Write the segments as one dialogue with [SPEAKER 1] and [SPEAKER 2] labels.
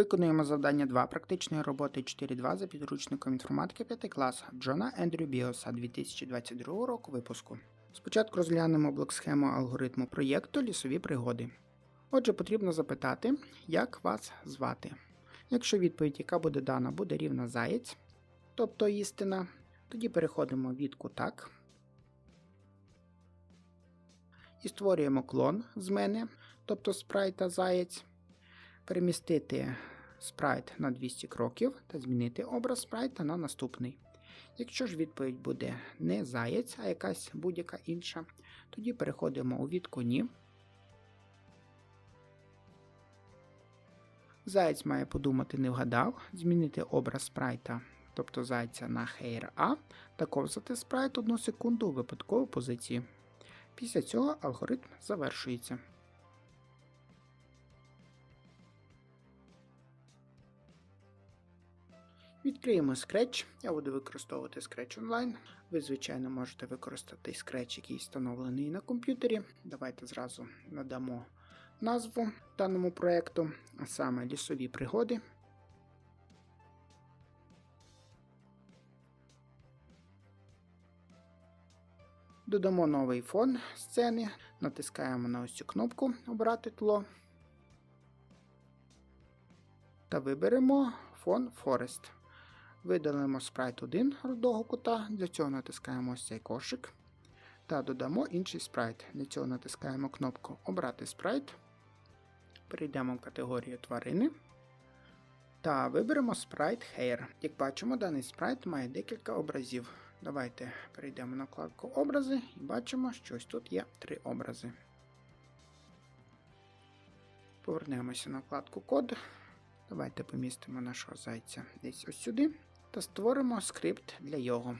[SPEAKER 1] Виконуємо завдання 2 практичної роботи 4.2 за підручником інформатики 5 класу Джона Ендрю Біоса 2022 року випуску. Спочатку розглянемо блок-схему алгоритму проєкту Лісові пригоди. Отже, потрібно запитати, як вас звати. Якщо відповідь, яка буде дана, буде рівна заєць, тобто істина, тоді переходимо від так і створюємо клон з мене, тобто спрайта заєць перемістити спрайт на 200 кроків та змінити образ спрайта на наступний. Якщо ж відповідь буде не заєць, а якась будь-яка інша, тоді переходимо у відку «Ні». Заєць має подумати не вгадав, змінити образ спрайта, тобто зайця на Hair A, та ковзати спрайт 1 секунду у випадкову позицію. Після цього алгоритм завершується. Відкриємо Scratch. Я буду використовувати Scratch Online. Ви, звичайно, можете використати Scratch, який встановлений на комп'ютері. Давайте зразу надамо назву даному проєкту, а саме лісові пригоди. Додамо новий фон сцени, натискаємо на ось цю кнопку Обрати тло та виберемо фон Forest. Видалимо спрайт 1 рудого кута, для цього натискаємо ось цей кошик та додамо інший спрайт. Для цього натискаємо кнопку Обрати спрайт. Перейдемо в категорію тварини та виберемо спрайт Hair. Як бачимо, даний спрайт має декілька образів. Давайте перейдемо на вкладку Образи і бачимо, що ось тут є три образи. Повернемося на вкладку Код. Давайте помістимо нашого зайця десь ось сюди та створимо скрипт для його.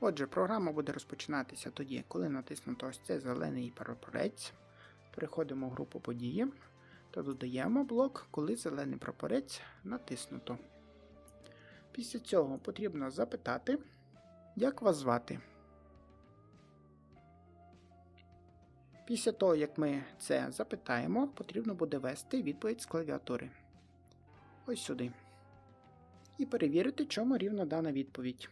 [SPEAKER 1] Отже, програма буде розпочинатися тоді, коли натиснуто ось цей зелений прапорець. Переходимо в групу події та додаємо блок, коли зелений прапорець натиснуто. Після цього потрібно запитати, як вас звати. Після того, як ми це запитаємо, потрібно буде ввести відповідь з клавіатури. Ось сюди. І перевірити, чому рівна дана відповідь.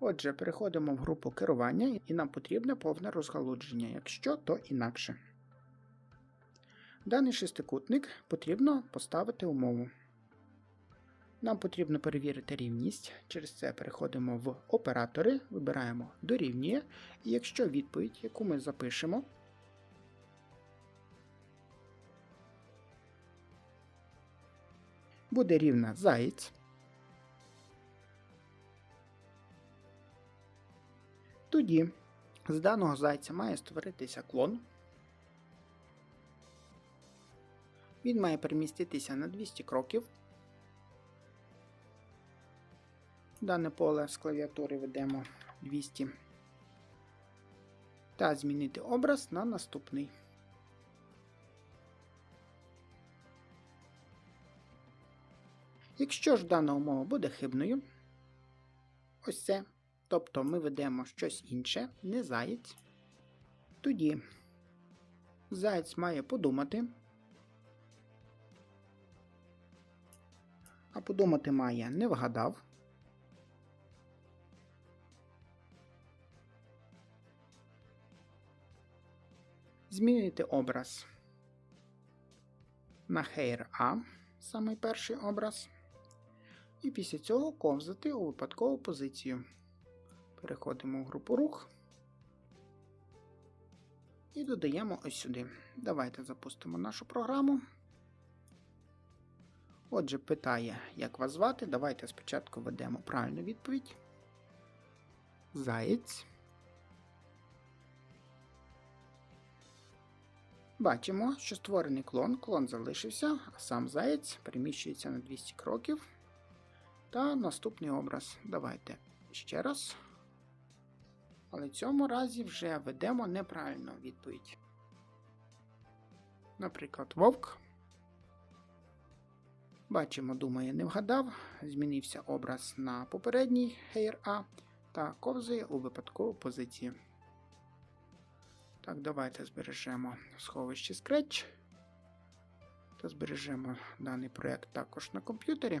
[SPEAKER 1] Отже, переходимо в групу керування і нам потрібне повне розгалудження, якщо то інакше. Даний шестикутник потрібно поставити умову. Нам потрібно перевірити рівність. Через це переходимо в оператори, вибираємо дорівнює, і якщо відповідь, яку ми запишемо, буде рівна заєць, тоді з даного зайця має створитися клон. Він має переміститися на 200 кроків. Дане поле з клавіатури ведемо 200 та змінити образ на наступний. Якщо ж дана умова буде хибною, ось це, тобто ми ведемо щось інше, не заєць, тоді заєць має подумати, а подумати має не вгадав. Змінити образ на Hair A, самий перший образ. І після цього ковзати у випадкову позицію. Переходимо в групу рух і додаємо ось сюди. Давайте запустимо нашу програму. Отже, питає, як вас звати. Давайте спочатку введемо правильну відповідь. Заєць. Бачимо, що створений клон, клон залишився, а сам заєць переміщується на 200 кроків. Та наступний образ. Давайте ще раз. Але в цьому разі вже ведемо неправильну відповідь. Наприклад, вовк. Бачимо, думає, не вгадав. Змінився образ на попередній Hair A та ковзає у випадкову позицію. Так, давайте збережемо сховище Scratch. та збережемо даний проєкт також на комп'ютері.